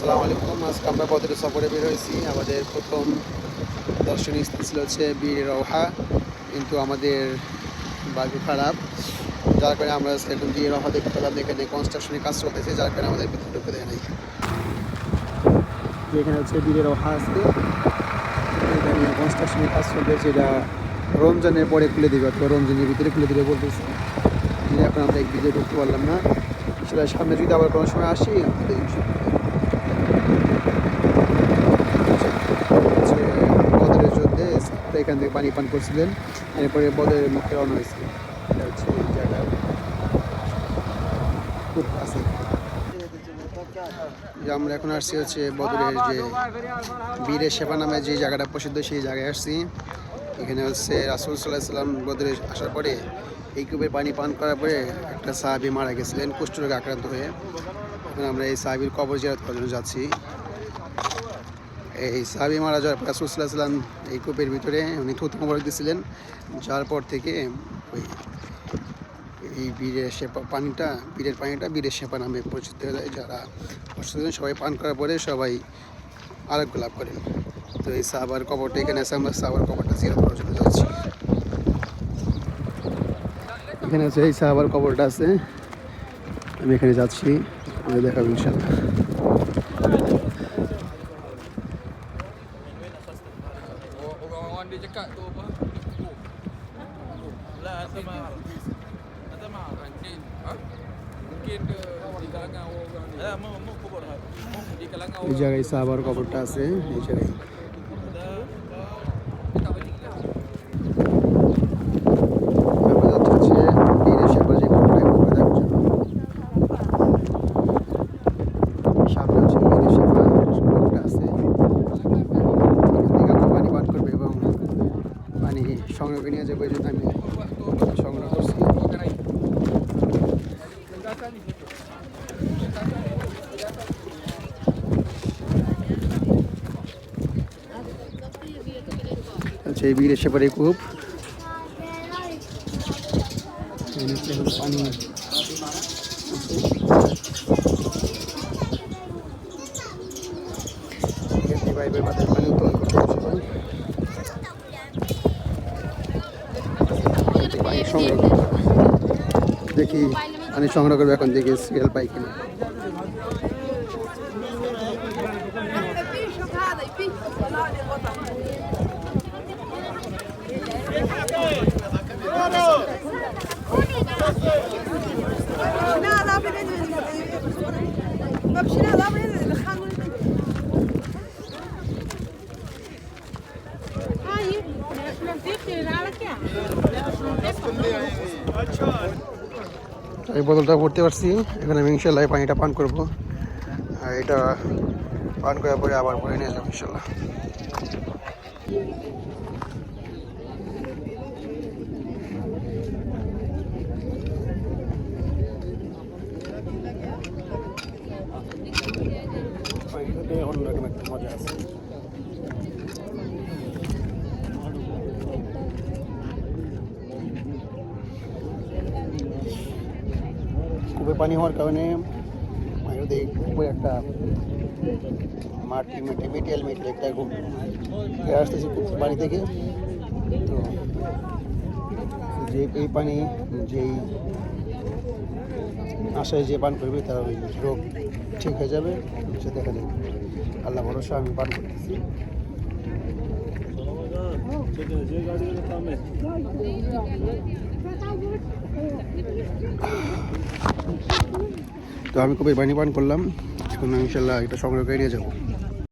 আসসালামু আলাইকুম। আজকে আমরা বদরের সফরে বের হয়েছি। আমাদের প্রথম দর্শনীয় স্থান ছিল হচ্ছে বীর রওহা। কিন্তু আমাদের ভাগ্য খারাপ। যার কারণে আমরা আজকে এখন বীর রওহা দেখতে পেলাম। এখানে কনস্ট্রাকশনের কাজ চলতেছে, যার কারণে আমাদের ভিতরে ঢুকতে দেয় নাই। এখানে হচ্ছে বীরের রওহা আছে, এখানে কনস্ট্রাকশনের কাজ চলতেছে। এটা রমজানের পরে খুলে দেবে, অথবা রমজানের ভিতরে খুলে দেবে বলতেছে। এখন আমরা এক ভিডিও ঢুকতে পারলাম না। সেটা সামনে যদি আবার কোনো সময় আসি আমাদের হচ্ছে বদরের যুদ্ধে তো এখান থেকে পানি পান করছিলেন। এরপরে বদরের মুখে রওনা হয়েছিল আমরা এখন আসছি হচ্ছে বদরের যে বীরের সেবা নামে যে জায়গাটা প্রসিদ্ধ, সেই জায়গায় আসছি। এখানে হচ্ছে রাসুল সাল্লাহ সাল্লাম বদরে আসার পরে এই কূপের পানি পান করার পরে একটা সাহাবি মারা গেছিলেন, কুষ্ঠরোগে আক্রান্ত হয়ে। এখন আমরা এই সাহাবির কবর জিয়ারত করার জন্য যাচ্ছি। এই সাহাবি মারা যাওয়ার পর রাসুল সাল্লাহ সাল্লাম এই কূপের ভিতরে উনি থুতু মোবারক দিয়েছিলেন যার পর থেকে ওই এই বীরের সেপা পানিটা, বীরের পানিটা বীরের সেপা নামে পরিচিত হয়ে যায়। যারা অসুস্থ সবাই পান করার পরে সবাই আরোগ্য লাভ করেন। তো এই সাহাবার কবরটা এখানে আছে, আমরা সাহাবার কবরটা জিয়ারত করার জন্য যাচ্ছি। এখানে আছে, এই সাহাবার কবরটা আছে। আমি এখানে যাচ্ছি দেখাবো ইনশাল্লাহ এই. জায়গায় সাবার কবরটা আছে এই জায়গায় Tak berhenti lah. আমরা যাচ্ছি হচ্ছে বীরের সেবা যে কবরটা এই কবরটা দেখার জন্য সামনে হচ্ছে বীরের সেবা কবরটা আছে এখান থেকে আমরা পানি পান করব এবং পানি সংগ্রহ করে নিয়ে যাব এই জন্য আমি সংগ্রহ করছি আচ্ছা এই বীরের সেপারে কূপ। পাইপের মাথায় পানি সংগ্রহ দেখি পানি সংগ্রহ করবে এখন দেখি সিরিয়াল পাই কিনা। এই বোতলটা ভরতে পারছি। এখন আমি ইনশাল্লাহ পানিটা পান করব। আর এটা পান করার পরে আবার ভরে নিয়ে যাব ইনশাল্লাহ। মজা আছে। কূপে পানি হওয়ার কারণে উপরে একটা মাটি মেটে মেটেল মেটেল একটা খুব আসতেছে পানি থেকে। তো যে এই পানি যেই আশায় যে পান করবে তার ওই রোগ ঠিক হয়ে যাবে। সে দেখা যাবে আল্লাহ ভরসা, আমি পান করতেছি। তো আমি কবে পানি পান করলাম। এখন আমি ইনশাল্লাহ এটা সংগ্রহ করে নিয়ে যাব।